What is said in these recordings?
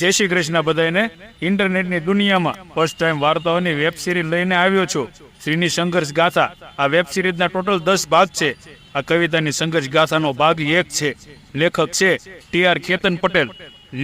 જય શ્રી કૃષ્ણ બધાને ઇન્ટરનેટની દુનિયામાં ફર્સ્ટ ટાઈમ વાર્તાઓની વેબ સિરીઝ લઈને આવ્યો છું. શ્રીની સંઘર્ષ ગાથા. આ વેબ સિરીઝના ટોટલ દસ ભાગ છે. આ કવિતાની સંઘર્ષ ગાથાનો ભાગ એક છે. લેખક છે ટી આર કેતન પટેલ.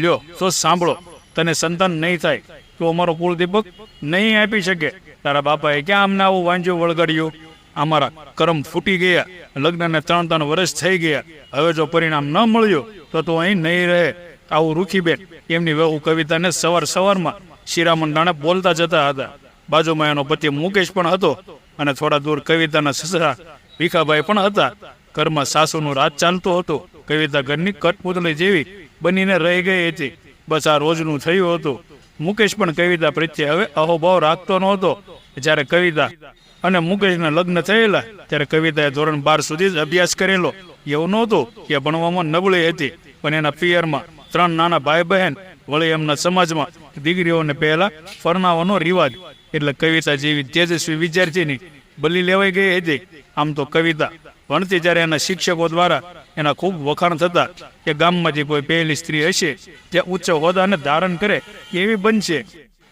લ્યો, તો સાંભળો. તને સંતાન નહીં થાય, તો અમારો કુળદીપક નહીં આપી શકે. તારા બાપાએ ક્યાં અમને આવું વાંજો વળગાડ્યું? અમારા કરમ ફૂટી ગયા. લગ્નને ત્રણ ત્રણ વર્ષ થઈ ગયા. હવે જો પરિણામ ન મળ્યું, તો તું અહીં નહીં રહે. આવું રૂખીબેન, એમની વહુ કવિતાને સવાર સવારમાં શિરામણ ડાણે બોલતા જતા હતા. બાજુમાં એનો પતિ મુકેશ પણ હતો અને થોડા દૂર કવિતાના સસરા ભીખાભાઈ પણ હતા. ઘરમાં સાસુનું રાજ ચાલતું હતું. કવિતા ઘરની કઠપુતળી જેવી બનીને રહી ગઈ હતી. બસ આ રોજનું થયું હતું. મુકેશ પણ કવિતા પ્રત્યે હવે અહોભાવ રાખતો નહોતો. જ્યારે કવિતા અને મુકેશના લગ્ન થયેલા, ત્યારે કવિતાએ ધોરણ બાર સુધી જ અભ્યાસ કરેલો. એવું નહોતું કે ભણવામાં નબળી હતી, પણ એના પિયરમાં ત્રણ નાના ભાઈ બહેન વળી એમના સમાજમાં દીકરીઓને પહેલા ફરનાવાનો રિવાજ, એટલે કવિતા જેવી તેજસ્વી વિદ્યાર્થીની બલી લેવાઈ ગઈ હતી. આમ તો કવિતા ભણતી જ્યારે એના શિક્ષકો દ્વારા એના ખૂબ વખાણ થતા કે ગામમાં જે કોઈ પહેલી સ્ત્રી હશે તે ઉચ્ચ હોદાને ધારણ કરે એવી બનશે.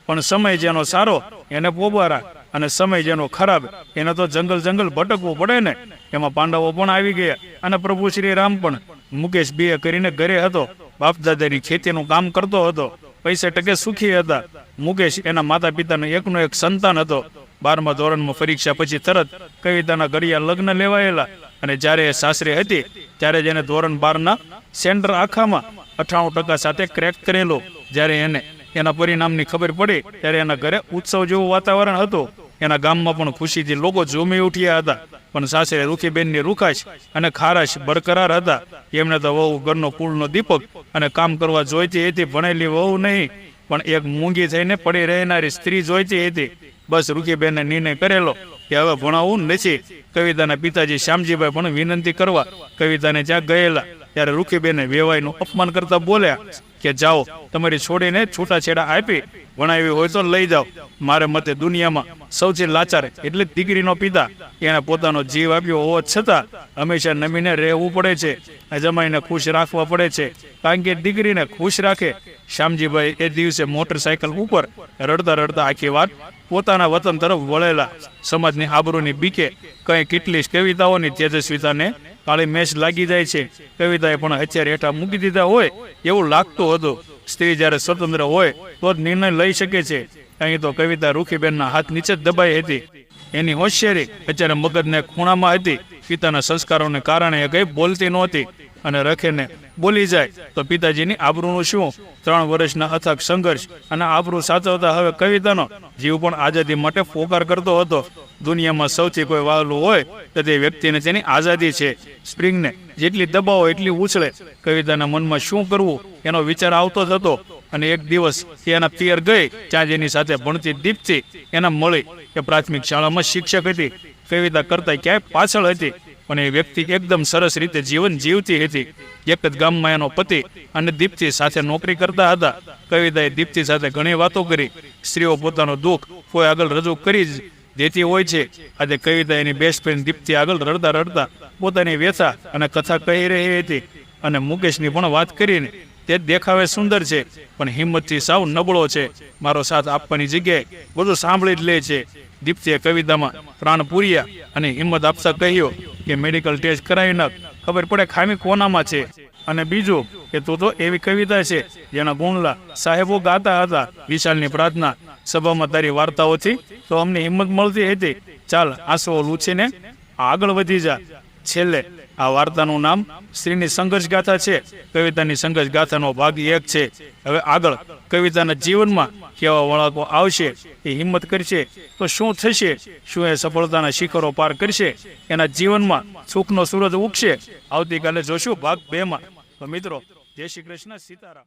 પણ સમય જેનો સારો, એને પોબારા અને સમય જેનો ખરાબ, એને તો જંગલ જંગલ ભટકવું પડે ને. એમાં પાંડવો પણ આવી ગયા અને પ્રભુ શ્રી રામ પણ મુકેશ બીએ કરીને ઘરે હતો. બાપ દાદાની ખેતીનું કામ કરતો હતો. પૈસે ટકે સુખી હતા. મુકેશ એના માતા પિતાનો એકનો એક સંતાન હતો. બારમા ધોરણમાં પરીક્ષા પછી તરત કવિતાના ઘડિયા લગ્ન લેવાયેલા અને જ્યારે એ સાસરે હતી, ત્યારે જ એને ધોરણ બારના સેન્ટર આખામાં અઠાણું ટકા સાથે ક્રેક કરેલો. જ્યારે એને એના પરિણામની ખબર પડી, ત્યારે એના ઘરે ઉત્સવ જેવું વાતાવરણ હતું. એના ગામમાં પણ ખુશીથી લોકો ઝૂમી ઉઠ્યા હતા. પણ સાસરે રૂખીબેનની રૂખાશ અને ખારાશ, બરકરાર હતા. એમને તો વહુ ઘરનો કુળનો દીપક અને કામ કરવા જોઈતી હતી, ભણેલી વહુ નહીં. પણ એક મૂંગી થઈને પડી રહેનારી સ્ત્રી જોઈતી હતી. બસ રૂખીબેને નિર્ણય કરેલો કે હવે ભણાવવું નથી. કવિતાના પિતાજી શ્યામજીભાઈ પણ વિનંતી કરવા. કવિતાને જ્યાં ગયેલા, ત્યારે રૂખીબેને વેવાઈનું અપમાન કરતા બોલ્યા કે જાઓ, તમારી છોડીને છૂટાછેડા આપી, વણાવી હોય તો લઈ જાઓ. મારે મતે દુનિયામાં સૌથી લાચાર એટલે દીકરીનો પિતા. એને પોતાનો જીવ આપ્યો હોવા છતાં હંમેશા નમીને રહેવું પડે છે જમાઈને ખુશ રાખવા પડે છે. કારણ કે દીકરીને ખુશ રાખે, શ્યામજીભાઈ એ દિવસે મોટરસાયકલ ઉપર રડતા રડતા આખી વાત પોતાના વતન તરફ વળેલા. સમાજની આબરૂની બીકે, કઈ કેટલી કવિતાઓની તેજસ્વીતાને કાળી મેચ લાગી જાય છે. કવિતાએ પણ હથિયાર હેઠા મૂકી દીધા હોય એવું લાગતું હતું. સ્ત્રી જ્યારે સ્વતંત્ર હોય તો જ નિર્ણય લઈ શકે છે. અહીં તો કવિતા રૂખીબેનના હાથ નીચે જ દબાઈ હતી. એની હોશિયારી અત્યારે મગજને ખૂણામાં હતી. પિતાના સંસ્કારોને કારણે એ કઈ બોલતી નહોતી. અને રખેને બોલી જાય. તો પિતાજીની આબરૂનું શું? ત્રણ વર્ષના અથક સંઘર્ષ અને આબરૂ સાચવતા હવે કવિતાનો જીવ પણ આઝાદી માટે પોકાર કરતો હતો. દુનિયામાં સૌથી કોઈ વાલું હોય તો તે વ્યક્તિને તેની આઝાદી છે. સ્પ્રિંગને જેટલી દબાવો એટલી ઉછળે. કવિતાના મનમાં શું કરવું? એનો વિચાર આવતો જ હતો. અને એક દિવસ એના પિયર ગઈ. ત્યાં જેની સાથે ભણતી દીપતી એના મળી. કે પ્રાથમિક શાળામાં શિક્ષક હતી. કવિતા કરતા ક્યાંય પાછળ હતી. પણ એ વ્યક્તિ એકદમ સરસ રીતે જીવન જીવતી હતી. એક જ ગામમાં એનો પતિ અને દીપ્તિ સાથે નોકરી કરતા હતા. કવિતાએ દીપ્તિ સાથે ઘણી વાતો કરી. સ્ત્રીઓ પોતાનું દુઃખ કોઈ આગળ રજૂ કરી જ દેતી હોય છે. આજે કવિતા એની બેસ્ટ ફ્રેન્ડ દીપ્તિ આગળ રડતા રડતા પોતાની વ્યથા અને કથા કહી રહી હતી. અને મુકેશની પણ વાત કરીને તે દેખાવે સુંદર છે, પણ હિંમતથી સાવ નબળો છે. મારો સાથ આપવાની જગ્યાએ બધું સાંભળી જ લે છે. દીપ્તિએ કવિતામાં પ્રાણ પૂર્યા અને હિંમત આપતા કહ્યું કે મેડિકલ ટેસ્ટ કરાવી નાખ ખબર પડે ખામી કોનામાં છે. અને બીજું કે તું તો એવી કવિતા છે જેના ગુણલા સાહેબો ગાતા હતા વિશાલની પ્રાર્થના સભામાં તારી વાર્તાઓથી. તો અમને હિંમત મળતી હતી. ચાલ આંસુઓ લૂછીને આગળ વધી જા. છેલ્લે આ વાર્તાનું નામ સ્ત્રીની સંઘર્ષ ગાથા છે. કવિતાની સંઘર્ષ ગાથાનો ભાગ એક છે. હવે આગળ કવિતાના જીવનમાં કેવા વળાંકો આવશે એ હિંમત કરશે તો શું થશે? શું એ સફળતાના શિખરો પાર કરશે? એના જીવનમાં સુખનો સૂરજ ઉગશે? આવતીકાલે જોશું ભાગ બે માં તો મિત્રો, જય શ્રી કૃષ્ણ, સીતારામ.